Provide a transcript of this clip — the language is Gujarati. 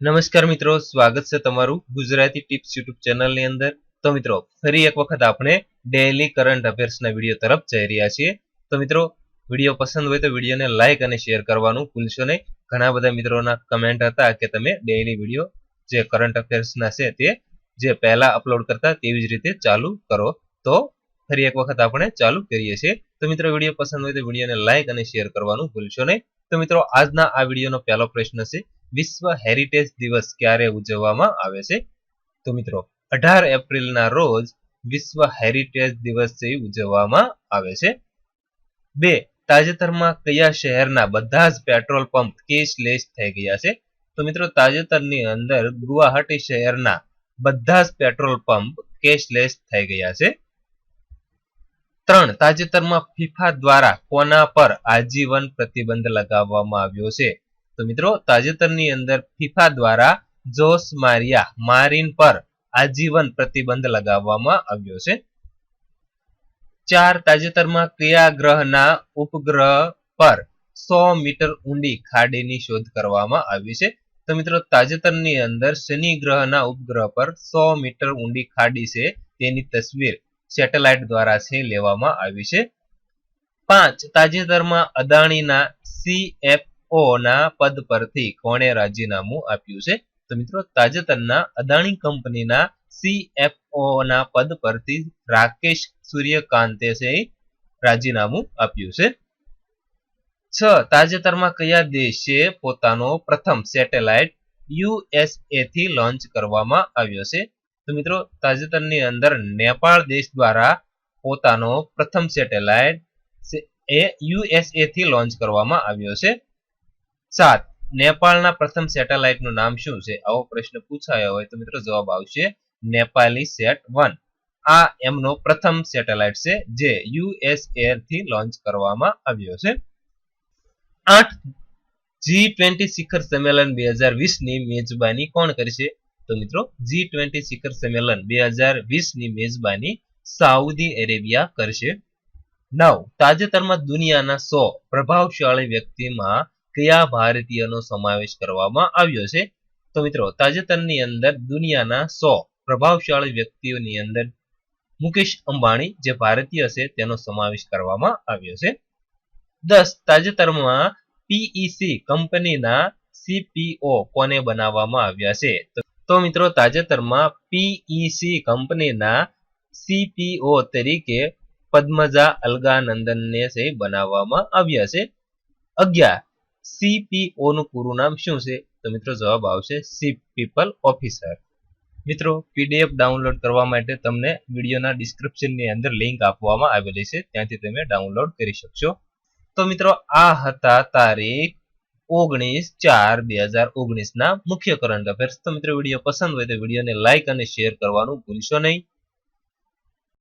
નમસ્કાર મિત્રો, સ્વાગત છે તમારું ગુજરાતી ટિપ્સ યુટ્યુબ ચેનલની અંદર. તો મિત્રો, ફરી એક વખત આપણે ડેલી કરંટ અફેર્સના વીડિયો તરફ જઈ રહ્યા છીએ. તો મિત્રો, વીડિયો પસંદ હોય તો વિડીયોને લાઇક અને શેર કરવાનું ભૂલશો નહીં. ઘણા બધા મિત્રોના કમેન્ટ હતા કે તમે ડેલી વીડિયો જે કરંટ અફેર્સના છે તે જે પહેલા અપલોડ કરતા તેવી જ રીતે ચાલુ કરો. તો ફરી એક વખત આપણે ચાલુ કરીએ છીએ. તો મિત્રો, વીડિયો પસંદ હોય તો વિડીયોને લાઇક અને શેર કરવાનું ભૂલશો નહીં. તો મિત્રો, આજના આ વિડીયોનો પહેલો પ્રશ્ન છે વિશ્વ હેરિટેજ દિવસ ક્યારે ઉજવવામાં આવે છે? તો મિત્રો, અઢાર એપ્રિલના રોજ વિશ્વ હેરિટેજ દિવસ ઉજવવામાં આવે છે. બે, તાજેતરમાં કયા શહેરના બધા જ પેટ્રોલ પંપ કેશલેસ થઈ ગયા છે? તો મિત્રો, તાજેતરની અંદર ગુવાહાટી શહેરના બધા જ પેટ્રોલ પંપ કેશલેસ થઈ ગયા છે. ત્રણ, તાજેતરમાં ફિફા દ્વારા કોના પર આજીવન પ્રતિબંધ લગાવવામાં આવ્યો છે? તો મિત્રો, તાજેતરની અંદર ફિફા દ્વારા જોસ મારિયા મારિન પર આજીવન પ્રતિબંધ લગાવવામાં આવ્યો છે. ચાર તાજેતરમાં કયા ગ્રહના ઉપગ્રહ પર સો મીટર ઊંડી ખાડીની શોધ કરવામાં આવી છે. તો મિત્રો, તાજેતરની અંદર શનિ ગ્રહના ઉપગ્રહ પર સો મીટર ઊંડી ખાડી છે. તેની તસવીર સેટેલાઇટ દ્વારા છે, લેવામાં આવી છે. પાંચ તાજેતરમાં અદાણીના સીએફઓ ના પદ પરથી કોણે રાજીનામું આપ્યું છે? તો મિત્રો, તાજેતરના અદાણી કંપનીના સીએફઓ ના પદ પરથી રાકેશ સૂર્યકાંતે રાજીનામું આપ્યું છે. છ, તાજેતરમાં કયા દેશે પોતાનો પ્રથમ સેટેલાઇટ યુએસએ થી લોન્ચ કરવામાં આવ્યો છે? તો મિત્રો, તાજેતરની અંદર નેપાળ દેશ દ્વારા પોતાનો પ્રથમ સેટેલાઇટ એ યુએસએ થી લોન્ચ કરવામાં આવ્યો છે. સાત. નેપાળના પ્રથમ સેટેલાઇટનું નામ શું છે? આવો પ્રશ્ન પૂછાયો હોય તો મિત્રો જવાબ આવશે નેપાલી સેટ વન. આ એમનો પ્રથમ સેટેલાઇટ છે જે યુએસએ થી લોન્ચ કરવામાં આવ્યો છે. આઠ. જી ટ્વેન્ટી શિખર સંમેલન બે હજાર વીસની મેજબાની કોણ કરશે? તો મિત્રો જી ટ્વેન્ટી શિખર સંમેલન બે હજાર વીસની મેજબાની સાઉદી અરેબિયા કરશે. નવ. તાજેતરમાં દુનિયાના સો પ્રભાવશાળી વ્યક્તિમાં કયા ભારતીયનો સમાવેશ કરવામાં આવ્યો છે. તો મિત્રો, તાજેતરની અંદર દુનિયાના સો પ્રભાવશાળી વ્યક્તિઓની અંદર મુકેશ અંબાણી, જે ભારતીય છે, તેનો સમાવેશ કરવામાં આવ્યો છે. દસ, તાજેતરમાં પીઈસી કંપનીના સીપીઓ કોને બનાવવામાં આવ્યા છે? તો મિત્રો, તાજેતરમાં પીઈસી કંપનીના સીપીઓ તરીકે પદ્મજા અલગાનંદનને છે, બનાવવામાં આવ્યા છે. અગિયાર સીપીઓ નું પૂરું નામ શું છે? તો મિત્રો જવાબ આવશે સી પીપલ ઓફિસર મિત્રો પીડીએફ ડાઉનલોડ કરવા માટે તમને વિડીયોના ડિસ્ક્રિપ્શનની અંદર લિંક આપવામાં આવેલી છે. ત્યાંથી તમે ડાઉનલોડ કરી શકશો. તો મિત્રો, આ હતા તારીખ ઓગણીસ ચાર બે હજાર ઓગણીસ ના મુખ્ય કરંટ અફેર્સ. તો મિત્રો, વીડિયો પસંદ હોય તો વિડીયોને લાઇક અને શેર કરવાનું ભૂલશો નહીં.